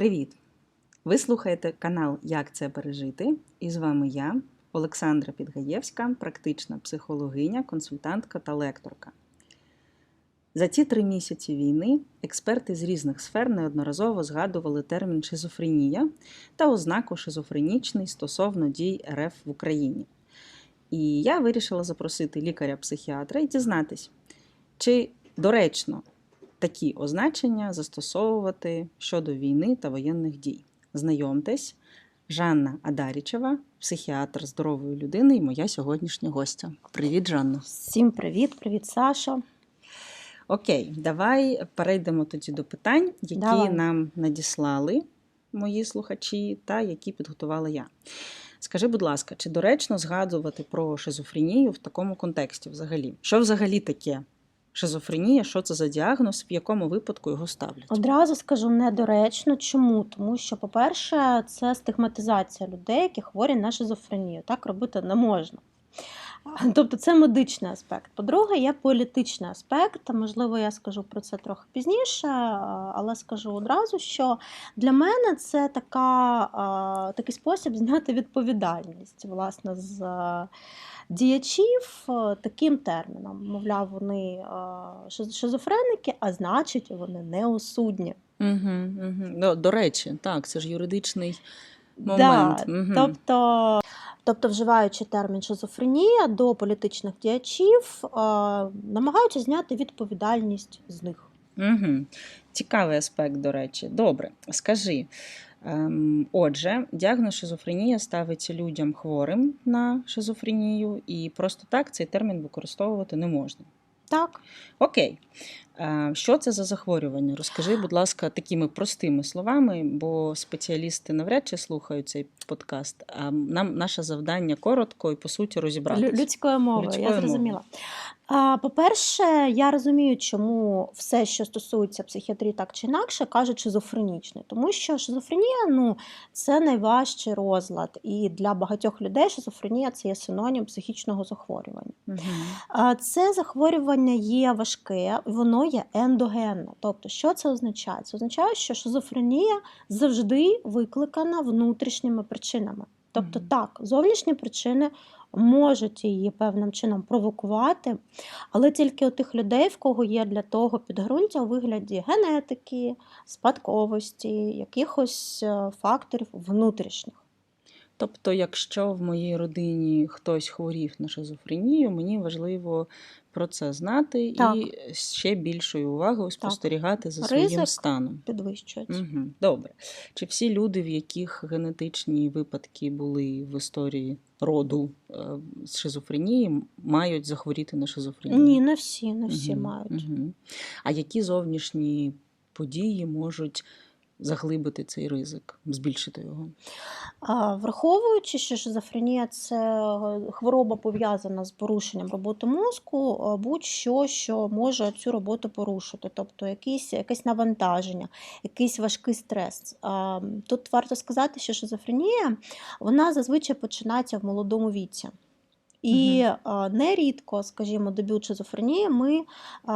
Привіт! Ви слухаєте канал Як це пережити? І з вами я, Олександра Підгаєвська, практична психологиня, консультантка та лекторка. За ці три місяці війни експерти з різних сфер неодноразово згадували термін шизофренія та ознаку шизофренічний стосовно дій РФ в Україні. І я вирішила запросити лікаря-психіатра і дізнатись, чи доречно такі означення застосовувати щодо війни та воєнних дій. Знайомтесь, Жанна Адарічева, психіатр здорової людини і моя сьогоднішня гостя. Привіт, Жанна. Всім привіт, привіт, Саша. Окей, давай перейдемо тоді до питань, які Давай. нам надіслали мої слухачі та які підготувала я. Скажи, будь ласка, чи доречно згадувати про шизофренію в такому контексті взагалі? Що взагалі таке шизофренія? Що це за діагноз, в якому випадку його ставлять? Одразу скажу недоречно. Чому? Тому що, по-перше, це стигматизація людей, які хворі на шизофренію. Так робити не можна. Тобто це медичний аспект. По-друге, є політичний аспект. Можливо, я скажу про це трохи пізніше, але скажу одразу, що для мене це така, такий спосіб зняти відповідальність власне з діячів таким терміном. Мовляв, вони шизофреники, а значить, вони неосудні. Угу, угу. До, речі, так, це ж юридичний Да, момент. Мгм. Тобто, тобто, вживаючи термін шизофренія до політичних діячів, е, намагаються зняти відповідальність з них. Угу. Цікавий аспект, до речі. Добре, скажи. Ем, отже, діагноз шизофренія ставиться людям хворим на шизофренію, і просто так цей термін використовувати не можна. Так, Окей. Е, Що це за захворювання? Розкажи, будь ласка, такими простими словами, бо спеціалісти навряд чи слухають цей подкаст. А нам наше завдання коротко і по суті розібратися. людською мовою, Людською я зрозуміла. По-перше, я розумію, чому все, що стосується психіатрії, так чи інакше, кажуть шизофренічний. Тому що шизофренія ну, це найважчий розлад. І для багатьох людей шизофренія це є синонім психічного захворювання. А Це захворювання є важке, воно є ендогенне. Тобто, що це означає? Це означає, що шизофренія завжди викликана внутрішніми причинами. Тобто, так, зовнішні причини можуть її певним чином провокувати, але тільки у тих людей, в кого є для того підґрунтя у вигляді генетики, спадковості, якихось е, факторів внутрішніх. Тобто, якщо в моїй родині хтось хворів на шизофренію, мені важливо про це знати Так. і ще більшою увагою спостерігати за Ризик. своїм станом. Підвищується. Угу. Добре. Чи всі люди, в яких генетичні випадки були в історії роду е, з шизофренії, мають захворіти на шизофренію? Ні, не всі, не всі Мгм, мають. мгм. А які зовнішні події можуть заглибити цей ризик, збільшити його? А, Враховуючи, що шизофренія це е, хвороба пов'язана з порушенням роботи мозку, е, будь-що, що може цю роботу порушити, тобто якісь, якесь навантаження, якийсь важкий стрес. А, Тут варто сказати, що шизофренія вона зазвичай починається в молодому віці. І а, нерідко, скажімо, дебют шизофренії ми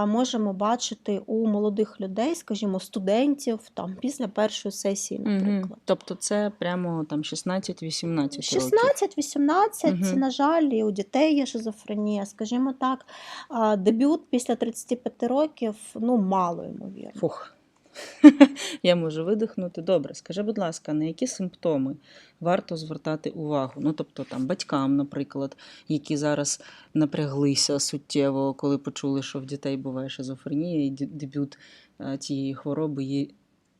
можемо бачити у молодих людей, скажімо, студентів там після першої сесії, наприклад. Мгм. Тобто це прямо там 16-18 років. 16-18, Мгм. на жаль, і у дітей є шизофренія. Скажімо так, дебют після 35 років ну мало ймовірно. Фух. Я можу видихнути. Добре, скажи, будь ласка, на які симптоми варто звертати увагу? Ну, тобто там батькам, наприклад, які зараз напряглися суттєво, коли почули, що в дітей буває шизофренія, і дебют е, цієї хвороби є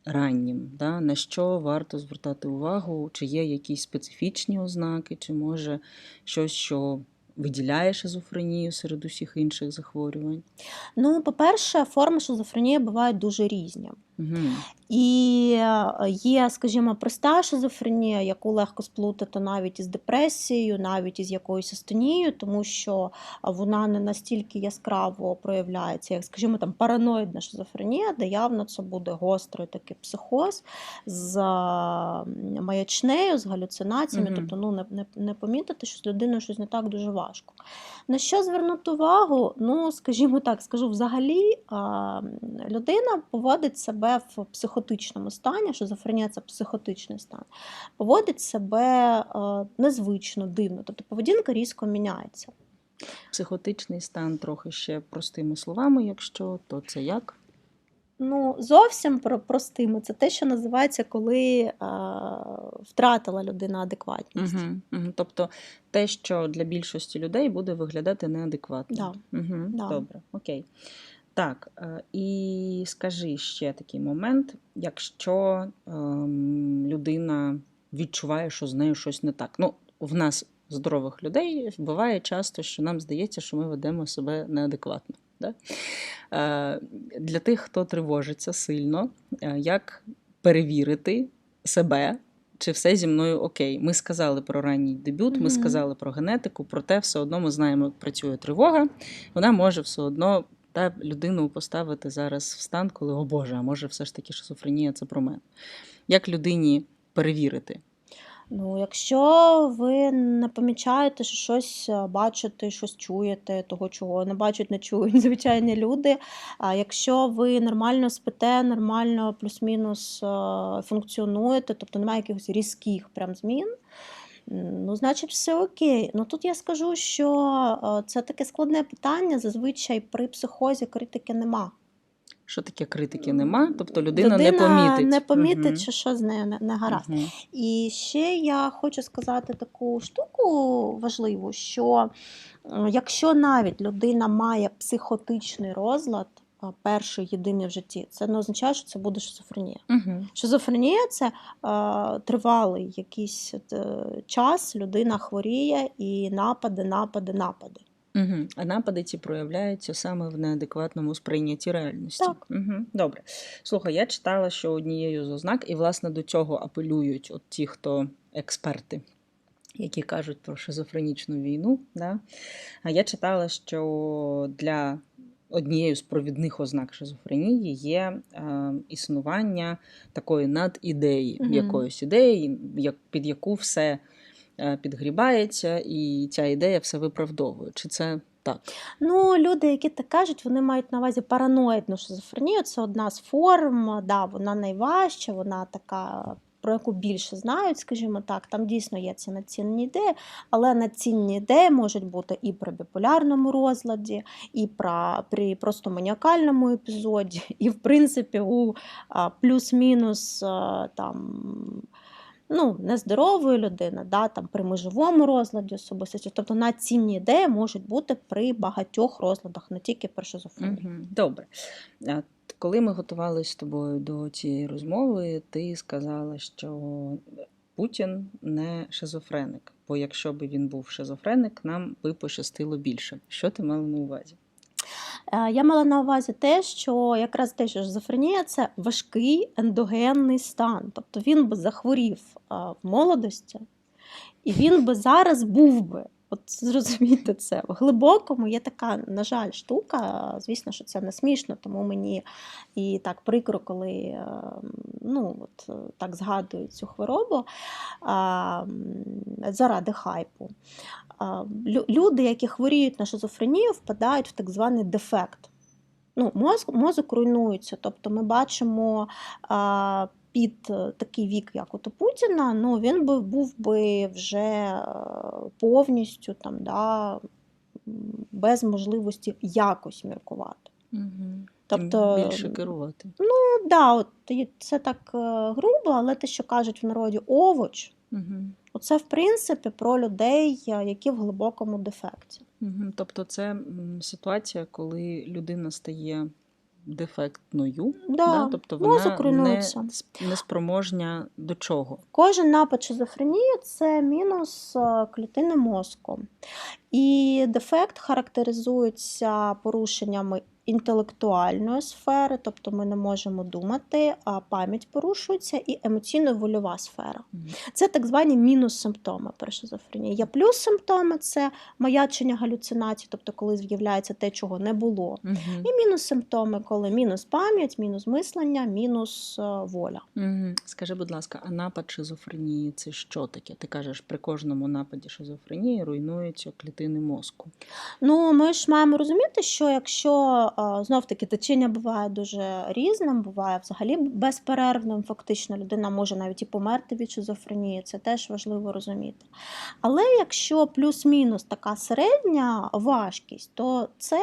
раннім. Да? На що варто звертати увагу? Чи є якісь специфічні ознаки, чи може щось, що виділяє шизофренію серед усіх інших захворювань? Ну, по-перше, форми шизофренії бувають дуже різні. Угу. І е, є, скажімо, проста шизофренія, яку легко сплутати навіть із депресією, навіть із якоюсь астонією, тому що вона не настільки яскраво проявляється, як, скажімо, там параноїдна шизофренія, де явно це буде гострий такий психоз з е, маячнею, з галюцинаціями. Мгм. Тобто, ну не, не, не помітити, що з людиною щось не так дуже важко. На що звернути увагу? Ну, скажімо так, скажу взагалі, людина поводить себе в психотичному стані шизофренія це психотичний стан, поводить себе е, незвично, дивно, тобто поведінка різко міняється. Психотичний стан трохи ще простими словами, якщо то це як? Ну, зовсім про простими. Це те, що називається, коли е, втратила людина адекватність. Угу, угу. Тобто те, що для більшості людей буде виглядати неадекватно. Да. Угу, Да. Добре, окей. Так, е, і скажи ще такий момент, якщо ем, людина відчуває, що з нею щось не так. Ну, в нас, здорових людей, буває часто, що нам здається, що ми ведемо себе неадекватно. Да? Е, для тих, хто тривожиться сильно, е, як перевірити себе, чи все зі мною окей. Ми сказали про ранній дебют, ми сказали про генетику, проте все одно ми знаємо, як працює тривога. Вона може все одно та людину поставити зараз в стан, коли, о Боже, а може, все ж таки шизофренія це про мене. Як людині перевірити? Ну, якщо ви не помічаєте, що щось е, бачите, щось чуєте, того, чого не бачать, не чують звичайні люди. А якщо ви нормально спите, нормально плюс-мінус е, функціонуєте, тобто немає якихось різких прям змін. Ну, значить, все окей. Ну тут я скажу, що е, це таке складне питання. Зазвичай при психозі критики нема. Що таке критики нема? Тобто людина, не помітить. не помітить, Мгм. що що з нею не, не гаразд. Мгм. І ще я хочу сказати таку штуку важливу, що якщо навіть людина має психотичний розлад, перший єдиний в житті, це не означає, що це буде шизофренія. Мгм. Шизофренія це е, тривалий якийсь е, час, людина хворіє і напади, напади, напади. Угу. А напади ці проявляються саме в неадекватному сприйнятті реальності. Так. Угу. Добре. Слухай, я читала, що однією з ознак, і власне до цього апелюють от ті, хто експерти, які кажуть про шизофренічну війну. Да? А я читала, що для однією з провідних ознак шизофренії є е, існування такої надідеї, Мгм. якоїсь ідеї, як, під яку все е, підгрібається, і ця ідея все виправдовує. Чи це так? Ну, люди, які так кажуть, вони мають на увазі параноїдну шизофренію. Це одна з форм, да, вона найважча, вона така. Про яку більше знають, скажімо так, там дійсно є ці націнні ідеї, але націнні ідеї можуть бути і при біполярному розладі, і при просто маніакальному епізоді, і в принципі у плюс-мінус там. Ну, нездорової людини, да, там, при межовому розладі особистості. Тобто націнні ідеї можуть бути при багатьох розладах, не тільки при шизофренії. Добре. Коли ми готувалися з тобою до цієї розмови, ти сказала, що Путін не шизофреник. Бо якщо б він був шизофреник, нам би пощастило більше. Що ти мала на увазі? Е, Я мала на увазі те, що якраз те, що шизофренія це важкий ендогенний стан. Тобто він би захворів е, в молодості, і він би зараз був би. От зрозумійте це. В глибокому є така, на жаль, штука. Звісно, що це не смішно, тому мені і так прикро, коли е, ну, от, е, так згадують цю хворобу а, заради хайпу. А, Люди, які хворіють на шизофренію, впадають в так званий дефект. Ну, мозок, мозок руйнується. Тобто ми бачимо а, під е, такий вік, як от у Путіна, ну, він би був би вже е, повністю там, да, без можливості якось міркувати. Угу. Тобто, більше керувати. Ну, да, от, це так е, грубо, але те, що кажуть в народі овоч, Угу. Оце, в принципі, про людей, які в глибокому дефекті. Угу. Тобто, це ситуація, коли людина стає дефектною, Да, тобто вона не, руйнується. не спроможня до чого. Кожен напад шизофренії це мінус е, клітини мозку. І дефект характеризується порушеннями інтелектуальної сфери, тобто ми не можемо думати, а пам'ять порушується, і емоційно-вольова сфера. Це так звані мінус-симптоми при шизофренії. Є плюс-симптоми це маячення галюцинацій, тобто коли з'являється те, чого не було. Угу. І мінус-симптоми, коли мінус пам'ять, мінус мислення, мінус е, воля. Угу. Скажи, будь ласка, а напад шизофренії це що таке? Ти кажеш, при кожному нападі шизофренії руйнуються клітини мозку. Ну, ми ж маємо розуміти, що якщо знов таки течіння буває дуже різним, буває взагалі безперервним. Фактично, людина може навіть і померти від шизофренії, це теж важливо розуміти. Але якщо плюс-мінус така середня важкість, то це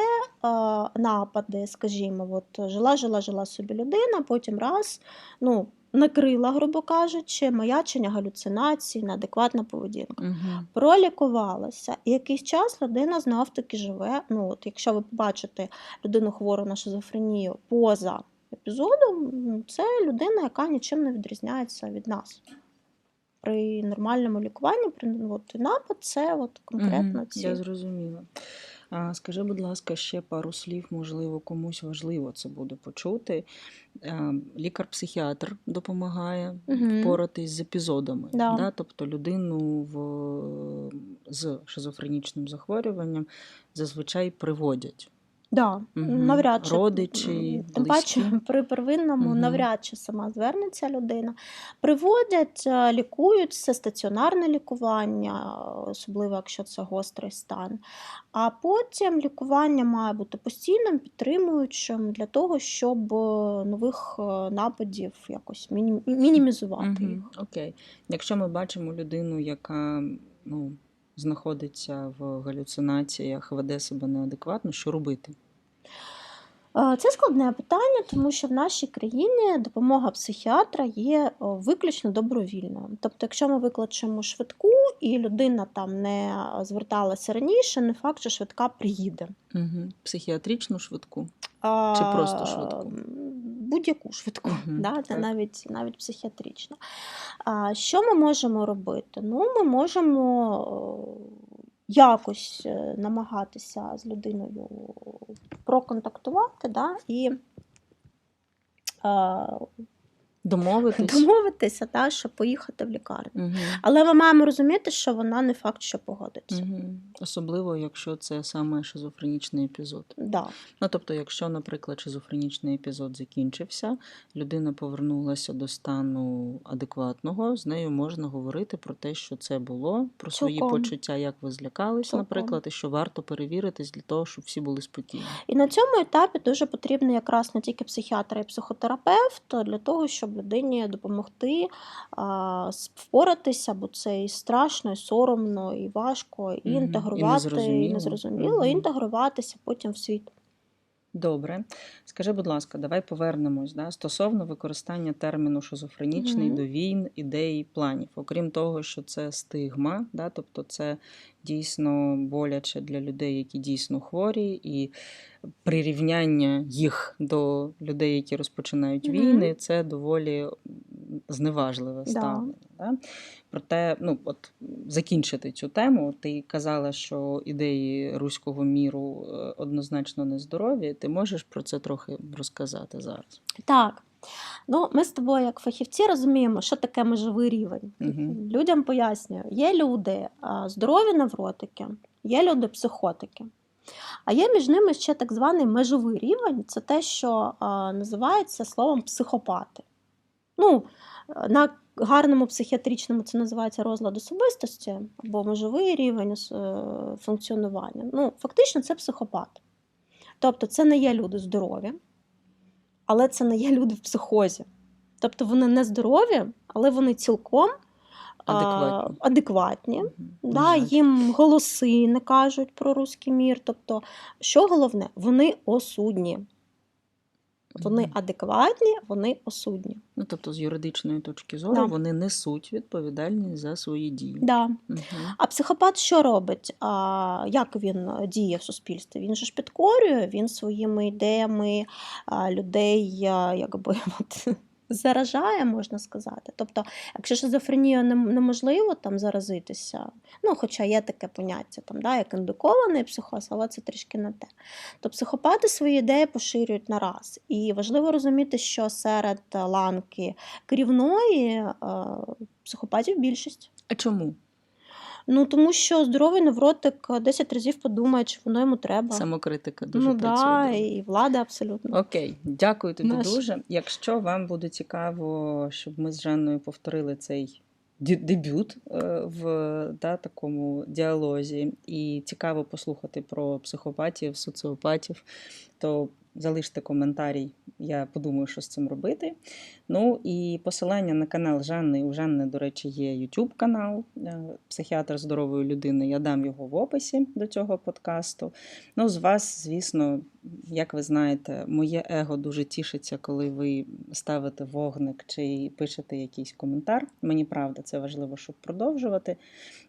напади, скажімо, от жила, жила, жила собі людина, потім раз, ну. Накрила, грубо кажучи, маячення, галюцинації, неадекватна поведінка. Угу. Пролікувалася, і якийсь час людина знов таки живе. Ну, от якщо ви побачите людину хвору на шизофренію поза епізодом, ну, це людина, яка нічим не відрізняється від нас. При нормальному лікуванні, при от, напад, це от конкретно Мгм, ці. Я зрозуміла. Скажи, будь ласка, ще пару слів, можливо, комусь важливо це буде почути. Лікар-психіатр допомагає угу. впоратись з епізодами. Да. Да? Тобто людину в... з шизофренічним захворюванням зазвичай приводять. Да, Мгм. навряд чи Родичі, тим паче при первинному Мгм. навряд чи сама звернеться людина. Приводять, е, лікують це стаціонарне лікування, особливо якщо це гострий стан. А потім лікування має бути постійним, підтримуючим для того, щоб е, нових е, нападів якось міні- мінімізувати їх. Мгм, Окей. Якщо ми бачимо людину, яка ну, знаходиться в галюцинаціях, веде себе неадекватно, що робити? Е, Це складне питання, тому що в нашій країні допомога психіатра є е, виключно добровільною. Тобто, якщо ми викличемо швидку і людина там не зверталася раніше, не факт, що швидка приїде. Угу. Психіатричну швидку? Чи просто швидку? Будь-яку швидку, Мгм, да, це навіть, навіть психіатрично. А, що ми можемо робити? Ну, ми можемо е, якось е, намагатися з людиною проконтактувати да, і е, Домовитись? домовитися, да, щоб поїхати в лікарню. Угу. Але ми маємо розуміти, що вона не факт, що погодиться. Угу. Особливо, якщо це саме шизофренічний епізод. Да. Ну, тобто, якщо, наприклад, шизофренічний епізод закінчився, людина повернулася до стану адекватного, з нею можна говорити про те, що це було, про свої Цілком. почуття, як ви злякались, Цілком. наприклад, і що варто перевіритись для того, щоб всі були спокійні. І на цьому етапі дуже потрібно якраз не тільки психіатр і психотерапевт для того, щоб людині допомогти а, впоратися, бо це і страшно, і соромно, і важко, і. І інтегрувати, і незрозуміло. незрозуміло, і Мгм. інтегруватися потім в світ. Добре. Скажи, будь ласка, давай повернемось да, стосовно використання терміну шизофренічний Мгм. до війн, ідей, планів. Окрім того, що це стигма, да, тобто це дійсно боляче для людей, які дійсно хворі, і прирівняння їх до людей, які розпочинають Мгм. війни, це доволі зневажливе ставлення. Да? Проте, ну от закінчити цю тему. Ти казала, що ідеї руського міру е, однозначно нездорові. Ти можеш про це трохи розказати зараз? Так. Ну, ми з тобою, як фахівці, розуміємо, що таке межовий рівень. Мгм. Людям пояснюю, є люди здорові невротики, є люди психотики. А є між ними ще так званий межовий рівень це те, що а, називається словом психопати. Ну, на гарному психіатричному це називається розлад особистості або межовий рівень е, функціонування. Ну, фактично, це психопат. Тобто, це не є люди здорові, але це не є люди в психозі. Тобто вони не здорові, але вони цілком а, Адекватні. Угу. Да, їм голоси не кажуть про руський мір. Тобто, що головне, вони осудні. Вони адекватні, вони осудні. Ну, тобто, з юридичної точки зору, Да. вони несуть відповідальність за свої дії. Да. Мгм. А психопат що робить? А, як він діє в суспільстві? Він же ж підкорює, він своїми ідеями людей якби, от, заражає, можна сказати. Тобто, якщо шизофренію неможливо там заразитися, ну, хоча є таке поняття, там, да, як індукований психоз, але це трішки не те. То психопати свої ідеї поширюють на раз. І важливо розуміти, що серед ланки керівної е, психопатів більшість. А чому? Ну, тому що здоровий невротик 10 разів подумає, чи воно йому треба. Самокритика дуже ну, працює. да, і влада абсолютно. Окей, дякую тобі Наш. дуже. Якщо вам буде цікаво, щоб ми з Жанною повторили цей дебют е, в да, такому діалозі, і цікаво послухати про психопатів, соціопатів, то залиште коментарій, я подумаю, що з цим робити. Ну і посилання на канал Жанни. У Жанни, до речі, є YouTube канал е, Психіатр здорової людини. Я дам його в описі до цього подкасту. Ну, з вас, звісно, як ви знаєте, моє его дуже тішиться, коли ви ставите вогник чи пишете якийсь коментар. Мені правда, це важливо, щоб продовжувати.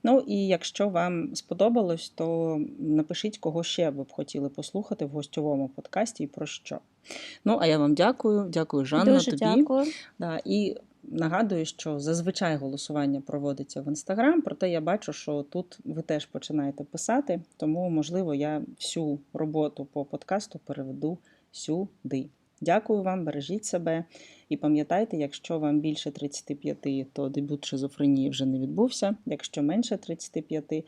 Ну і якщо вам сподобалось, то напишіть, кого ще ви б хотіли послухати в гостьовому подкасті і про що. Ну, а я вам дякую. Дякую, Жанна. Дуже тобі. дякую. Да, і нагадую, що зазвичай голосування проводиться в інстаграм, проте я бачу, що тут ви теж починаєте писати, тому, можливо, я всю роботу по подкасту переведу сюди. Дякую вам, бережіть себе і пам'ятайте, якщо вам більше 35, то дебют шизофренії вже не відбувся. Якщо менше 35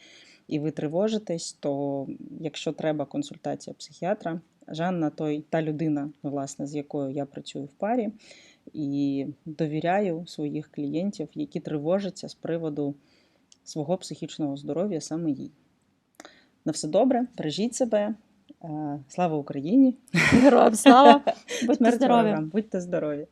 і ви тривожитесь, то якщо треба консультація психіатра, Жанна той та людина, власне, з якою я працюю в парі, і довіряю своїх клієнтів, які тривожаться з приводу свого психічного здоров'я саме їй. На все добре, бережіть себе. Е, Слава Україні! Героям слава! Будьте здорові! Будьте здорові!